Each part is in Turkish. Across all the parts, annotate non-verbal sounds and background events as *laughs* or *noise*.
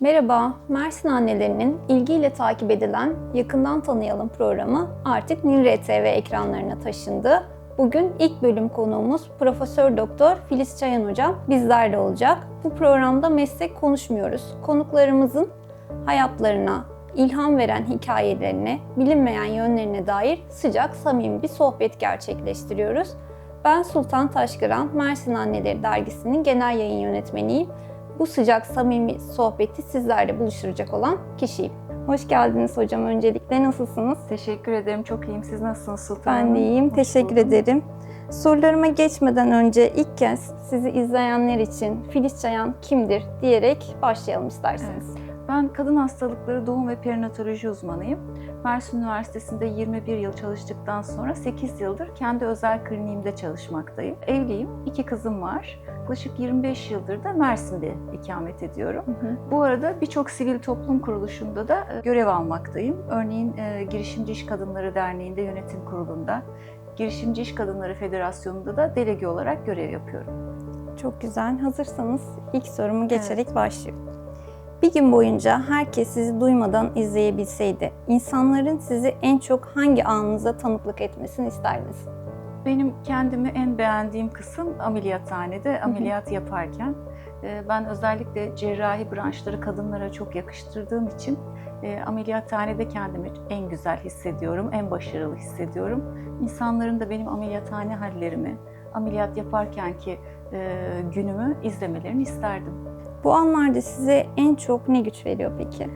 Merhaba, Mersin annelerinin ilgiyle takip edilen Yakından Tanıyalım programı artık Nil RTV ekranlarına taşındı. Bugün ilk bölüm konuğumuz Profesör Doktor Filiz Çayan Hocam bizlerle olacak. Bu programda meslek konuşmuyoruz. Konuklarımızın hayatlarına, ilham veren hikayelerine, bilinmeyen yönlerine dair sıcak, samimi bir sohbet gerçekleştiriyoruz. Ben Sultan Taşkıran, Mersin Anneleri Dergisi'nin genel yayın yönetmeniyim. Bu sıcak, samimi sohbeti sizlerle buluşturacak olan kişiyim. Hoş geldiniz hocam. Öncelikle nasılsınız? Teşekkür ederim. Çok iyiyim. Siz nasılsınız Sultan Ben de iyiyim. Hoş Teşekkür buldum. ederim. Sorularıma geçmeden önce ilk kez sizi izleyenler için Filiz Çayan kimdir diyerek başlayalım isterseniz. Ben kadın hastalıkları doğum ve perinatoloji uzmanıyım. Mersin Üniversitesi'nde 21 yıl çalıştıktan sonra 8 yıldır kendi özel kliniğimde çalışmaktayım. Evliyim, iki kızım var. Yaklaşık 25 yıldır da Mersin'de ikamet ediyorum. Hı hı. Bu arada birçok sivil toplum kuruluşunda da e, görev almaktayım. Örneğin e, Girişimci İş Kadınları Derneği'nde yönetim kurulunda, Girişimci İş Kadınları Federasyonu'nda da delege olarak görev yapıyorum. Çok güzel. Hazırsanız ilk sorumu geçerek başlıyorum. Bir gün boyunca herkes sizi duymadan izleyebilseydi, insanların sizi en çok hangi anınıza tanıklık etmesini isterdiniz? Benim kendimi en beğendiğim kısım ameliyathanede ameliyat yaparken. e, Ben özellikle cerrahi branşları kadınlara çok yakıştırdığım için e, ameliyathanede kendimi en güzel hissediyorum, en başarılı hissediyorum. İnsanların da benim ameliyathane hallerimi, ameliyat yaparkenki e, günümü izlemelerini isterdim. Bu anlarda size en çok ne güç veriyor peki?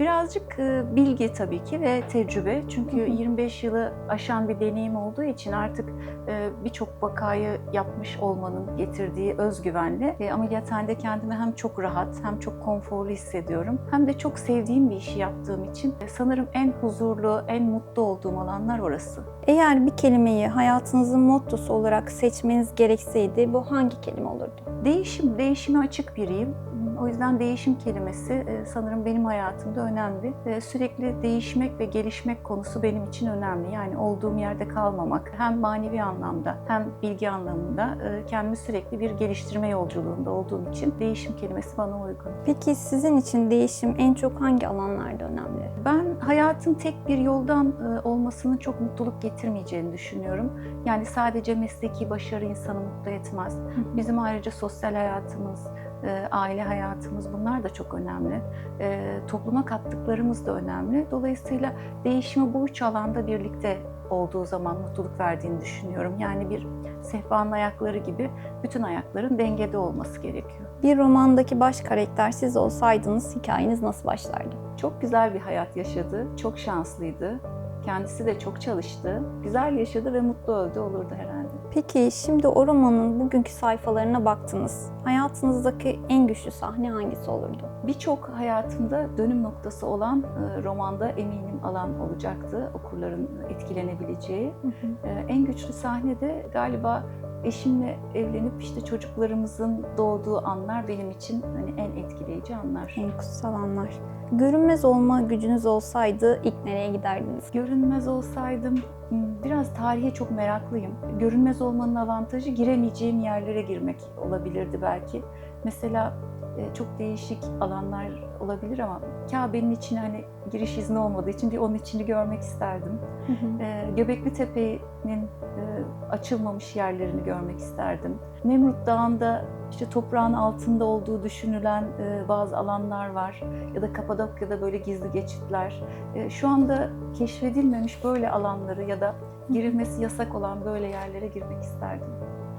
Birazcık e, bilgi tabii ki ve tecrübe. Çünkü Hı hı. 25 yılı aşan bir deneyim olduğu için artık e, birçok vakayı yapmış olmanın getirdiği özgüvenle e, ameliyathanede kendimi hem çok rahat hem çok konforlu hissediyorum. Hem de çok sevdiğim bir işi yaptığım için sanırım en huzurlu, en mutlu olduğum alanlar orası. Eğer bir kelimeyi hayatınızın mottosu olarak seçmeniz gerekseydi bu hangi kelime olurdu? Değişim, değişime açık biriyim. O yüzden değişim kelimesi e, sanırım benim hayatımda önemli. E, Sürekli değişmek ve gelişmek konusu benim için önemli. Yani olduğum yerde kalmamak hem manevi anlamda hem bilgi anlamında e, kendimi sürekli bir geliştirme yolculuğunda olduğum için değişim kelimesi bana uygun. Peki sizin için değişim en çok hangi alanlarda önemli? Ben hayatın tek bir yoldan olmasının çok mutluluk getirmeyeceğini düşünüyorum. Yani sadece mesleki başarı insanı mutlu etmez. Bizim ayrıca sosyal hayatımız, e, aile hayatımız bunlar da çok önemli. E, Topluma kattıklarımız da önemli. Dolayısıyla değişimi bu üç alanda birlikte olduğu zaman mutluluk verdiğini düşünüyorum. Yani bir sehpanın ayakları gibi bütün ayakların dengede olması gerekiyor. Bir romandaki baş karakter siz olsaydınız hikayeniz nasıl başlardı? Çok güzel bir hayat yaşadı, çok şanslıydı. Kendisi de çok çalıştı, güzel yaşadı ve mutlu öldü olurdu herhalde. Peki şimdi o romanın bugünkü sayfalarına baktınız. Hayatınızdaki en güçlü sahne hangisi olurdu? Birçok hayatımda dönüm noktası olan e, romanda eminim alan olacaktı okurların etkilenebileceği. E, En güçlü sahne de galiba eşimle evlenip işte çocuklarımızın doğduğu anlar benim için hani en etkileyici anlar. En kutsal anlar. Görünmez olma gücünüz olsaydı ilk nereye giderdiniz? Görünmez olsaydım biraz tarihe çok meraklıyım. Görünmez olmanın avantajı giremeyeceğim yerlere girmek olabilirdi belki. Mesela çok değişik alanlar olabilir ama Kabe'nin içine hani giriş izni olmadığı için bir onun içini görmek isterdim. E, Göbekli Tepe'nin e, açılmamış yerlerini görmek isterdim. Nemrut Dağı'nda işte toprağın altında olduğu düşünülen e, bazı alanlar var ya da Kapadokya'da böyle gizli geçitler. E, Şu anda keşfedilmemiş böyle alanları ya da girilmesi yasak olan böyle yerlere girmek isterdim.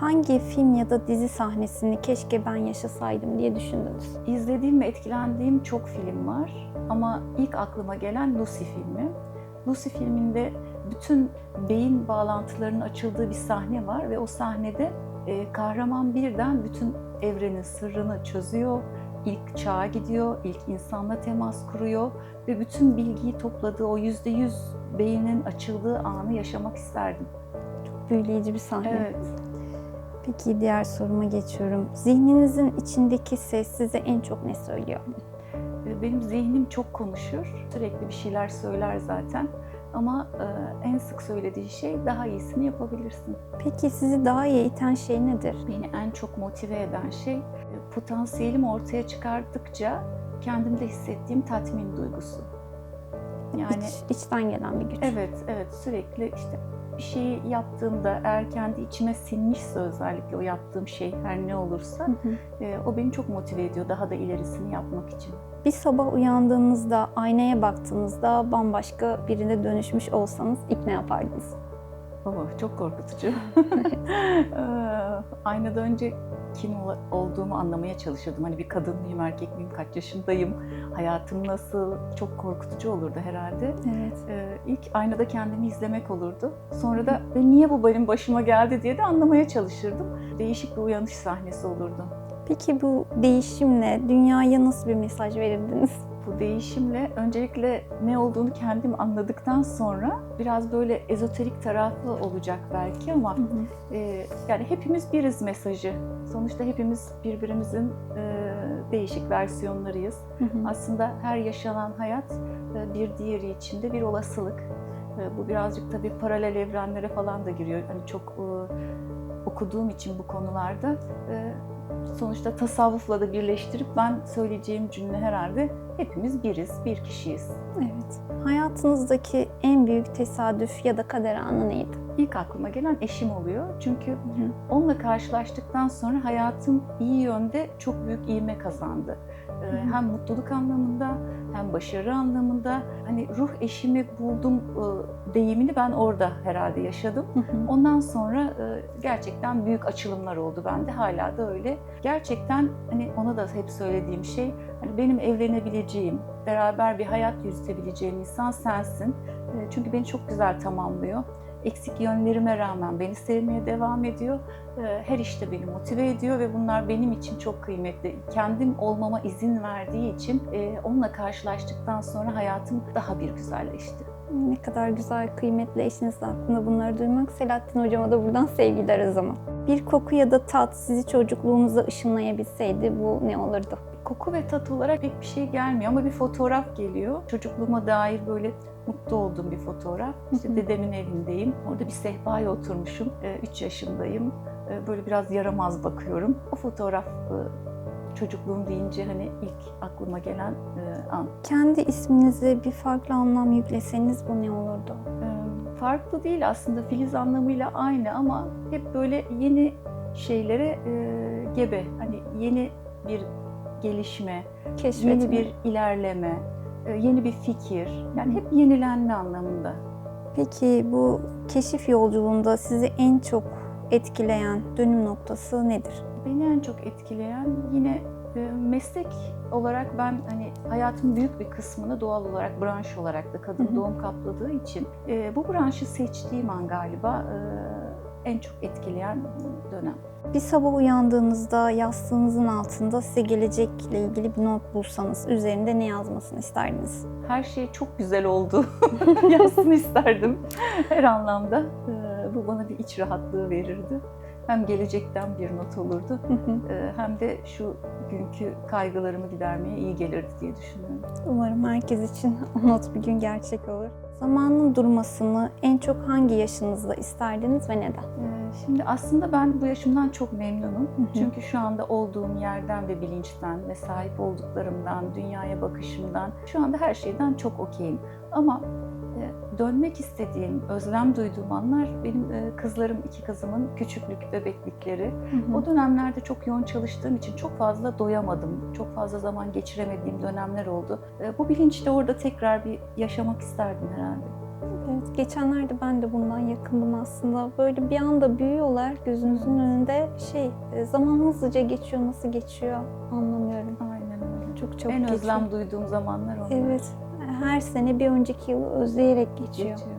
Hangi film ya da dizi sahnesini keşke ben yaşasaydım diye düşündünüz? İzlediğim ve etkilendiğim çok film var ama ilk aklıma gelen Lucy filmi. Lucy filminde bütün beyin bağlantılarının açıldığı bir sahne var ve o sahnede e, kahraman birden bütün evrenin sırrını çözüyor, ilk çağa gidiyor, ilk insanla temas kuruyor ve bütün bilgiyi topladığı o yüzde yüz beynin açıldığı anı yaşamak isterdim. Büyüleyici bir sahne. Evet. Peki diğer soruma geçiyorum. Zihninizin içindeki ses size en çok ne söylüyor? E, Benim zihnim çok konuşur, sürekli bir şeyler söyler zaten. Ama e, en sık söylediği şey daha iyisini yapabilirsin. Peki sizi daha iyi iten şey nedir? Beni en çok motive eden şey e, potansiyelimi ortaya çıkardıkça kendimde hissettiğim tatmin duygusu. Yani İç, içten gelen bir güç. evet, evet sürekli işte bir şeyi yaptığımda eğer kendi içime sinmişse özellikle o yaptığım şey her ne olursa Hı hı. e, o beni çok motive ediyor daha da ilerisini yapmak için. Bir sabah uyandığınızda, aynaya baktığınızda bambaşka birine dönüşmüş olsanız ilk ne yapardınız? Oh, çok korkutucu. *laughs* Ee, Aynadan önce kim ol- olduğumu anlamaya çalışırdım. Hani bir kadın mıyım, erkek miyim, kaç yaşındayım, hayatım nasıl? Çok korkutucu olurdu herhalde. Evet. Ee, ilk aynada kendimi izlemek olurdu. Sonra da "E, niye bu benim başıma geldi diye de anlamaya çalışırdım. Değişik bir uyanış sahnesi olurdu. Peki bu değişimle dünyaya nasıl bir mesaj verirdiniz? Bu değişimle öncelikle ne olduğunu kendim anladıktan sonra biraz böyle ezoterik taraflı olacak belki ama Ee, yani hepimiz biriz mesajı. Sonuçta hepimiz birbirimizin e, değişik versiyonlarıyız. Aslında her yaşanan hayat e, bir diğeri içinde bir olasılık. E, bu birazcık tabii paralel evrenlere falan da giriyor. Hani çok e, okuduğum için bu konularda e, sonuçta tasavvufla da birleştirip ben söyleyeceğim cümle herhalde hepimiz biriz, bir kişiyiz. Evet. Hayatınızdaki en büyük tesadüf ya da kader anı neydi? İlk aklıma gelen eşim oluyor. Çünkü Onunla karşılaştıktan sonra hayatım iyi yönde çok büyük ivme kazandı. Ee. Hem mutluluk anlamında hem başarı anlamında hani ruh eşimi buldum e, deyimini ben orada herhalde yaşadım. Ondan sonra e, gerçekten büyük açılımlar oldu bende. Hala da öyle. Gerçekten hani ona da hep söylediğim şey hani benim evlenebileceğim, beraber bir hayat yürütebileceğim insan sensin. E, Çünkü beni çok güzel tamamlıyor. Eksik yönlerime rağmen beni sevmeye devam ediyor. E, Her işte beni motive ediyor ve bunlar benim için çok kıymetli. Kendim olmama izin verdiği için e, onunla karşılaştıktan sonra hayatım daha bir güzelleşti. Ne kadar güzel, kıymetli eşiniz hakkında bunları duymak. Selahattin Hocama da buradan sevgiler o zaman. Bir koku ya da tat sizi çocukluğunuza ışınlayabilseydi bu ne olurdu? Koku ve tat olarak pek bir şey gelmiyor ama bir fotoğraf geliyor. Çocukluğuma dair böyle mutlu olduğum bir fotoğraf. İşte dedemin evindeyim. Orada bir sehpaya oturmuşum. 3 yaşındayım. E, Böyle biraz yaramaz bakıyorum. O fotoğraf e, çocukluğum deyince hani ilk aklıma gelen e, an. Kendi isminize bir farklı anlam yükleseniz bu ne olurdu? E, Farklı değil aslında Filiz anlamıyla aynı ama hep böyle yeni şeylere e, gebe. Hani yeni bir gelişme, Keşfetme. yeni bir ilerleme, yeni bir fikir. Yani hep yenilenme anlamında. Peki bu keşif yolculuğunda sizi en çok etkileyen dönüm noktası nedir? Beni en çok etkileyen yine e, meslek olarak ben hani hayatımın büyük bir kısmını doğal olarak branş olarak da kadın doğum kapladığı için e, bu branşı seçtiğim an galiba e, en çok etkileyen dönem. Bir sabah uyandığınızda yastığınızın altında size gelecekle ilgili bir not bulsanız üzerinde ne yazmasını isterdiniz? Her şey çok güzel oldu. *laughs* Yazsın isterdim her anlamda. Bu bana bir iç rahatlığı verirdi. Hem gelecekten bir not olurdu hem de şu günkü kaygılarımı gidermeye iyi gelirdi diye düşünüyorum. Umarım herkes için o not bir gün gerçek olur. Zamanın durmasını en çok hangi yaşınızda isterdiniz ve neden? Ee, Şimdi aslında ben bu yaşımdan çok memnunum. hı. Çünkü şu anda olduğum yerden ve bilinçten ve sahip olduklarımdan, dünyaya bakışımdan, şu anda her şeyden çok okeyim. Ama dönmek istediğim, özlem duyduğum anlar benim e, kızlarım, iki kızımın küçüklük, bebeklikleri. O dönemlerde çok yoğun çalıştığım için çok fazla doyamadım. Çok fazla zaman geçiremediğim dönemler oldu. E, Bu bilinçle orada tekrar bir yaşamak isterdim herhalde. Evet, geçenlerde ben de bundan yakındım aslında. Böyle bir anda büyüyorlar gözünüzün önünde. Şey, e, zaman hızlıca geçiyor, nasıl geçiyor anlamıyorum. Aynen öyle. Çok çabuk en geçiyor. özlem duyduğum zamanlar onlar. Evet, her sene bir önceki yılı özleyerek geçiyor. Geçiyor.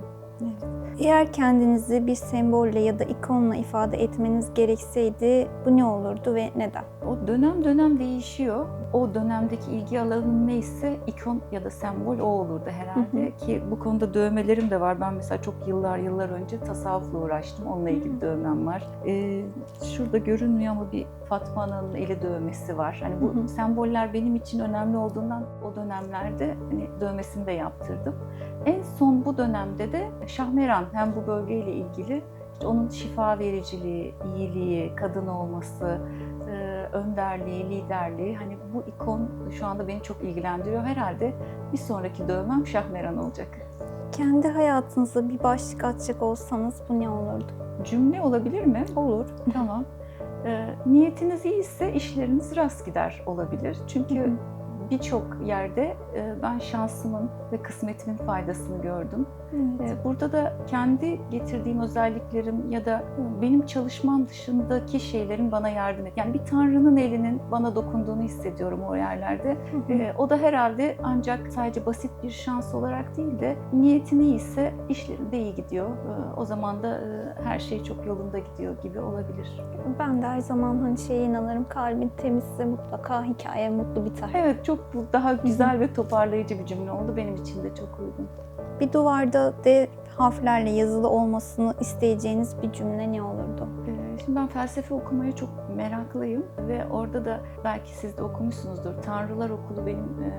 Eğer kendinizi bir sembolle ya da ikonla ifade etmeniz gerekseydi bu ne olurdu ve neden? O dönem dönem değişiyor. O dönemdeki ilgi alanım neyse ikon ya da sembol o olurdu herhalde. Hı Ki bu konuda dövmelerim de var. Ben mesela çok yıllar yıllar önce tasavvufla uğraştım. Onunla ilgili Hı. dövmem var. Ee, şurada görünmüyor ama bir Fatma Ana'nın eli dövmesi var. Hani bu Hı hı. semboller benim için önemli olduğundan o dönemlerde hani dövmesini de yaptırdım. En son bu dönemde de Şahmeran hem bu bölgeyle ilgili işte onun şifa vericiliği, iyiliği, kadın olması, önderliği, liderliği hani bu ikon şu anda beni çok ilgilendiriyor. Herhalde bir sonraki dövmem Şahmeran olacak. Kendi hayatınıza bir başlık atacak olsanız bu ne olurdu? Cümle olabilir mi? Olur. Tamam. Ee, niyetiniz iyiyse işleriniz rast gider olabilir. Çünkü Hı hı. Birçok yerde e, ben şansımın ve kısmetimin faydasını gördüm. Evet. Ee, Burada da kendi getirdiğim özelliklerim ya da benim çalışmam dışındaki şeylerin bana yardım et. Yani bir tanrının elinin bana dokunduğunu hissediyorum o yerlerde. Hı hı. Ee, o da herhalde ancak sadece basit bir şans olarak değil de niyetin iyiyse işlerin de iyi gidiyor. O zaman da e, her şey çok yolunda gidiyor gibi olabilir. Ben de her zaman hani şeye inanırım. Kalbin temizse mutlaka hikaye mutlu biter. Evet çok bu daha güzel ve toparlayıcı bir cümle oldu. Benim için de çok uygun. Bir duvarda D harflerle yazılı olmasını isteyeceğiniz bir cümle ne olurdu? Ee, Şimdi ben felsefe okumaya çok meraklıyım ve orada da belki siz de okumuşsunuzdur. Tanrılar Okulu benim e,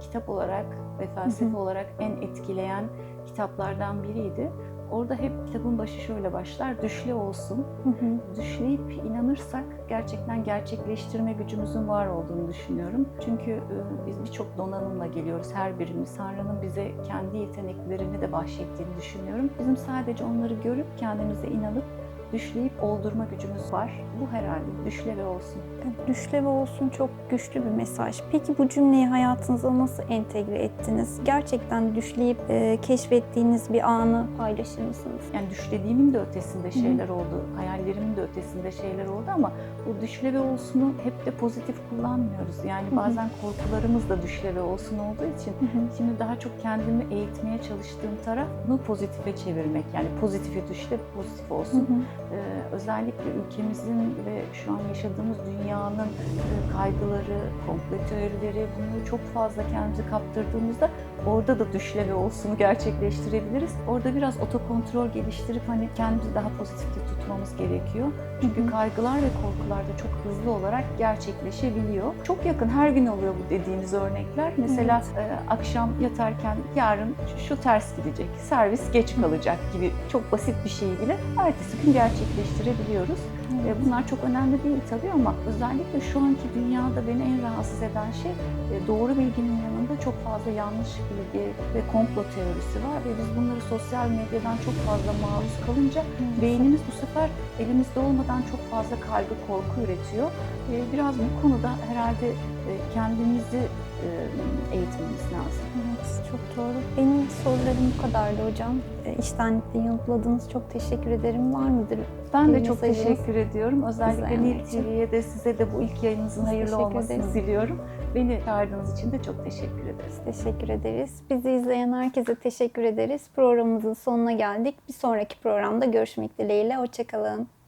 kitap olarak ve felsefe Hı hı. olarak en etkileyen kitaplardan biriydi. Orada hep kitabın başı şöyle başlar, düşle olsun. Hı hı. Düşleyip inanırsak gerçekten gerçekleştirme gücümüzün var olduğunu düşünüyorum. Çünkü e, biz birçok donanımla geliyoruz her birimiz. Tanrı'nın bize kendi yeteneklerini de bahşettiğini düşünüyorum. Bizim sadece onları görüp kendimize inanıp düşleyip oldurma gücümüz var. Bu herhalde düşle ve olsun. Düşle ve olsun çok güçlü bir mesaj. Peki bu cümleyi hayatınıza nasıl entegre ettiniz? Gerçekten düşleyip e, keşfettiğiniz bir anı paylaşır mısınız? Yani düşlediğimin de ötesinde şeyler oldu, hayallerimin de ötesinde şeyler oldu ama bu düşle ve olsunu hep de pozitif kullanmıyoruz. Yani Hı hı. bazen korkularımız da düşle ve olsun olduğu için Hı hı. Şimdi daha çok kendimi eğitmeye çalıştığım taraf bunu pozitife çevirmek. Yani pozitife düşle pozitif Hı olsun. hı. Ee, özellikle ülkemizin ve şu an yaşadığımız dünyanın e, kaygıları, komplo teorileri bunu çok fazla kendimizi kaptırdığımızda orada da düşle ve olsunu gerçekleştirebiliriz. Orada biraz otokontrol geliştirip hani kendimizi daha pozitifte tutmamız gerekiyor. Çünkü kaygılar ve korkular da çok hızlı olarak gerçekleşebiliyor. Çok yakın her gün oluyor bu dediğimiz örnekler. Mesela e, akşam yatarken yarın şu, şu ters gidecek, servis geç kalacak gibi çok basit bir şeyi bile ertesi gün gerçekleştirebiliyoruz. E, bunlar çok önemli değil tabii ama özellikle şu anki dünyada beni en rahatsız eden şey e, doğru bilginin yanında çok fazla yanlış bilgi ve komplo teorisi var ve biz bunları sosyal medyadan çok fazla maruz kalınca beynimiz bu sefer elimizde olmadan çok fazla kaygı, korku üretiyor. E, Biraz bu konuda herhalde kendimizi e, eğitmemiz lazım. Evet, çok doğru. Benim sorularım bu kadardı hocam. E, İştenlikle yanıtladınız. Çok teşekkür ederim. Var mıdır? Ben de çok teşekkür ediyorum. Özellikle Nil. TV'ye de size de bu ilk yayınınızın Biz hayırlı olmasını ederiz. diliyorum. Beni çağırdığınız için de çok teşekkür ederiz. Teşekkür ederiz. Bizi izleyen herkese teşekkür ederiz. Programımızın sonuna geldik. Bir sonraki programda görüşmek dileğiyle. Hoşçakalın.